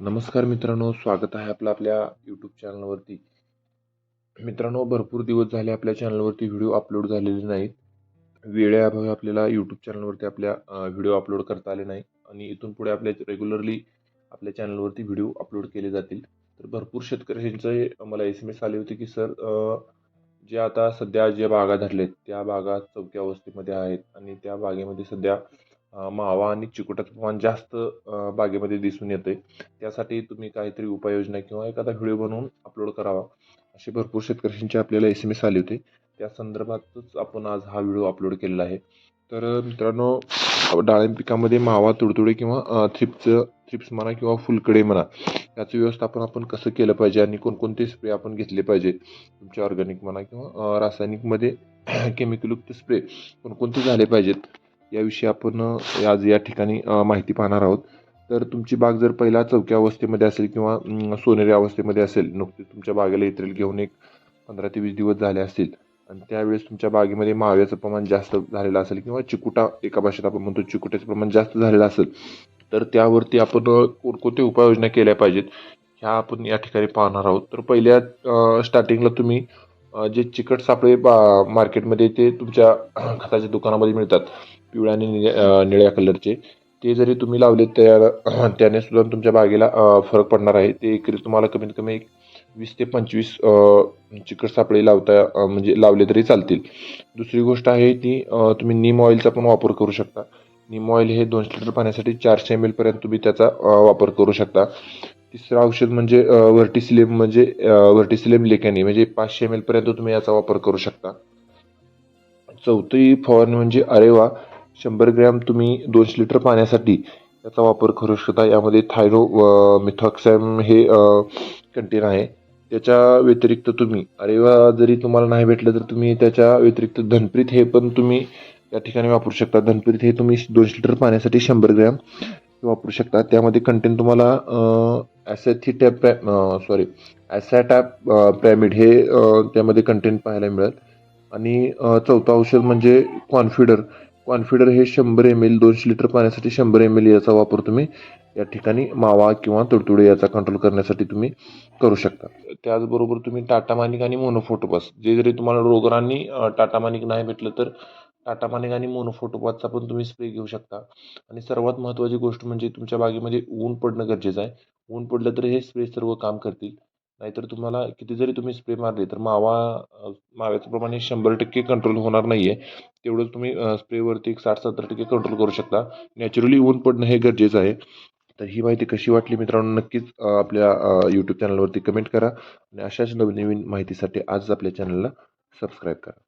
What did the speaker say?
नमस्कार मित्रांनो स्वागत आहे आपलं आपल्या यूट्यूब चॅनलवरती मित्रांनो भरपूर दिवस झाले आपल्या चॅनलवरती व्हिडिओ अपलोड झालेले नाहीत. वेळेअभावी आपल्याला यूट्यूब चॅनलवरती आपल्या व्हिडिओ अपलोड करता आले नाही. आणि इथून पुढे आपल्या रेग्युलरली आपल्या चॅनलवरती व्हिडिओ अपलोड केले जातील. तर भरपूर शेतकऱ्यांचे मला एस एम एस आले होते की सर जे आता सध्या ज्या बागा धरलेत त्या बागा चौक्या अवस्थेमध्ये आहेत. आणि त्या बागेमध्ये सध्या मावा आणि चिकुटाचं प्रमाण जास्त बागेमध्ये दिसून येते त्यासाठी तुम्ही काहीतरी उपाययोजना किंवा एखादा व्हिडिओ बनवून अपलोड करावा. असे भरपूर शेतकऱ्यांचे आपल्याला एस एम एस आले होते. त्या संदर्भातच आपण आज हा व्हिडिओ अपलोड केलेला आहे. तर मित्रांनो डाळिंब पिकामध्ये मावा तुडतुडे किंवा थ्रिप्सचं थ्रिप्स म्हणा किंवा फुलकडे म्हणा याचं व्यवस्थापन आपण कसं केलं पाहिजे आणि कोणकोणते स्प्रे आपण घेतले पाहिजे? तुमच्या ऑर्गॅनिक म्हणा किंवा रासायनिकमध्ये केमिकलयुक्त स्प्रे कोणकोणते झाले पाहिजेत? याविषयी आपण आज या ठिकाणी माहिती पाहणार आहोत. तर तुमची बाग जर पहिला चौक्या अवस्थेमध्ये असेल किंवा सोनेरी अवस्थेमध्ये असेल नुकतीच तुमच्या बागेला इतरेल घेऊन एक पंधरा ते वीस दिवस झाले असतील आणि त्यावेळेस तुमच्या बागेमध्ये माव्याचं प्रमाण जास्त झालेलं असेल किंवा चिकुटा एका भाषेत आपण म्हणतो चिकुट्याचं प्रमाण जास्त झालेलं असेल तर त्यावरती आपण कोणकोणत्या उपाययोजना केल्या पाहिजेत ह्या आपण या ठिकाणी पाहणार आहोत. तर पहिल्या स्टार्टिंगला तुम्ही जे चिकट सापळे मार्केटमध्ये ते तुमच्या खताच्या दुकानामध्ये मिळतात. पिवळ्या आणि निळ्या निळ्या कलरचे. ते जरी तुम्ही लावले त्या त्याने सुद्धा तुमच्या बागेला फरक पडणार आहे. ते एकरी तुम्हाला कमीत कमी एक वीस ते पंचवीस चिकट सापळे लावता म्हणजे लावले तरी चालतील. दुसरी गोष्ट आहे ती तुम्ही नीम ऑइलचा पण वापर करू शकता. नीम ऑइल हे दोनशे लिटर पाण्यासाठी चारशे एम एलपर्यंत तुम्ही त्याचा वापर करू शकता. तिसरं औषध म्हणजे व्हर्टिसिलेम म्हणजे व्हर्टिसिलेम लेकॅनी म्हणजे पाचशे एम एलपर्यंत तुम्ही याचा वापर करू शकता. चौथी फवारणी म्हणजे अरेवा. शंभर ग्रॅम तुम्ही दोनशे लिटर पाण्यासाठी याचा वापर करू शकता. यामध्ये थायरो मिथॉक्सॅम हे कंटेन आहे. त्याच्या व्यतिरिक्त तुम्ही अरेवा जरी तुम्हाला नाही भेटलं तर तुम्ही त्याच्या व्यतिरिक्त धनप्रीत हे पण तुम्ही या ठिकाणी वापरू शकता. धनप्रीत हे तुम्ही दोनशे लिटर पाण्यासाठी शंभर ग्रॅम वापरू शकता. त्यामध्ये कंटेन तुम्हाला ॲसेथिटॅप प्रॅ सॉरी ॲसॅटॅप पॅमिड हे त्यामध्ये कंटेंट पाहायला मिळेल आणि चौथं औषध म्हणजे कॉन्फिडर कॉन्फिडर हे शंभर एम एल दोनशे लिटर पाण्यासाठी शंभर एम एल याचा वापर तुम्ही या ठिकाणी मावा किंवा तुडतुडे याचा कंट्रोल करण्यासाठी तुम्ही करू शकता. त्याचबरोबर तुम्ही टाटा मानिक आणि मोनोफोटोपास जे जरी तुम्हाला रोगरांनी टाटा मानिक नाही भेटलं तर टाटा मानिक आणि मोनोफोटोपासचा पण तुम्ही स्प्रे घेऊ शकता. आणि सर्वात महत्त्वाची गोष्ट म्हणजे तुमच्या बागेमध्ये ऊन पडणं गरजेचं आहे. ऊन पडलं तर हे स्प्रे सर्व काम करतील. नाहीतर तुम्हाला किती जरी तुम्ही स्प्रे मारले तर मावा माव्याचं प्रमाण हे शंभर टक्के कंट्रोल होणार नाही आहे तेवढंच तुम्ही स्प्रेवरती एक साठ सत्तर टक्के कंट्रोल करू शकता. नॅचरली ऊन पडणं हे गरजेचं आहे. तर ही माहिती कशी वाटली मित्रांनो नक्कीच आपल्या यूट्यूब चॅनलवरती कमेंट करा. आणि अशाच नवनवीन माहितीसाठी आज आपल्या चॅनलला सबस्क्राईब करा.